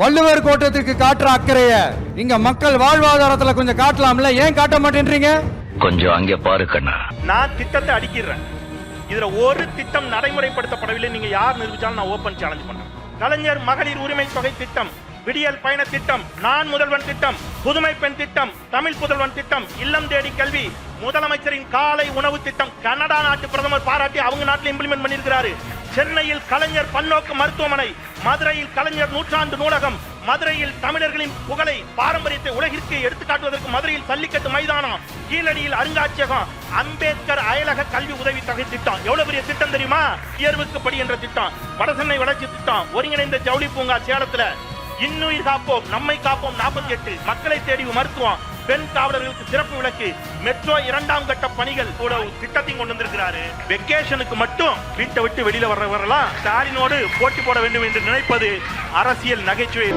வள்ளுவர் கோட்டத்துக்கு காட்டுற அக்கறைய இங்க மக்கள் வாழ்வாதாரத்துல கொஞ்சம் காட்டலாம்ல? ஏன் காட்ட மாட்டேன்றீங்க? கொஞ்சம் அங்கே பாரு கண்ணா. நான் திட்டத்தை அடிக்கிறேன். இதுல ஒரு திட்டம் நடைமுறைப்படுத்தப்படவில்லை. நீங்க யார் நிரூபிச்சாலும் நான் ஓபன் சேலஞ்ச் பண்றேன். கலைஞர் மகளிர் உரிமை தொகை திட்டம் விடியல் பயண திட்டம் நான் முதல்வன் திட்டம் புதுமை பெண் திட்டம் தமிழ் புதல்வன் திட்டம் இல்லம் தேடி கல்வி முதலமைச்சரின் காலை உணவு திட்டம் கனடா நாட்டு பிரதமர் பாராட்டி அவங்க நாட்டில் இம்ப்ளிமெண்ட் பண்ணியிருக்கிறாரு. சென்னையில் கலைஞர் பன்னோக்கு மருத்துவமனை மதுரையில் கலைஞர் நூற்றாண்டு நூலகம் மதுரையில் தமிழர்களின் புகழை பாரம்பரியத்தை உலகிற்கு எடுத்துக்காட்டுவதற்கு மதுரையில் சல்லிக்கட்டு மைதானம் கீழடியில் அருங்காட்சியகம் அம்பேத்கர் அயலக கல்வி உதவி தொகை திட்டம். எவ்வளவு பெரிய திட்டம் தெரியுமா? உயர்வுக்கு படி என்ற திட்டம். வடசென்னை வளர்ச்சி திட்டம். ஒருங்கிணைந்த ஜவுளி பூங்கா சேலத்துல இன்னுயிர் காப்போம் நம்மை காப்போம் நாற்பத்தி எட்டு மக்களை தேடி மருத்துவம். பெண் காவலர்களுக்கு சிறப்பு விளக்கு. மெட்ரோ இரண்டாம் கட்ட பணிகள் கூட ஒரு திட்டத்தையும் கொண்டு வந்திருக்கிறாரு. வெக்கேஷனுக்கு மட்டும் வீட்டை விட்டு வெளியில வர்றவரெல்லாம் ஸ்டாலினோடு போட்டி போட வேண்டும் என்று நினைப்பது அரசியல் நகைச்சுவை.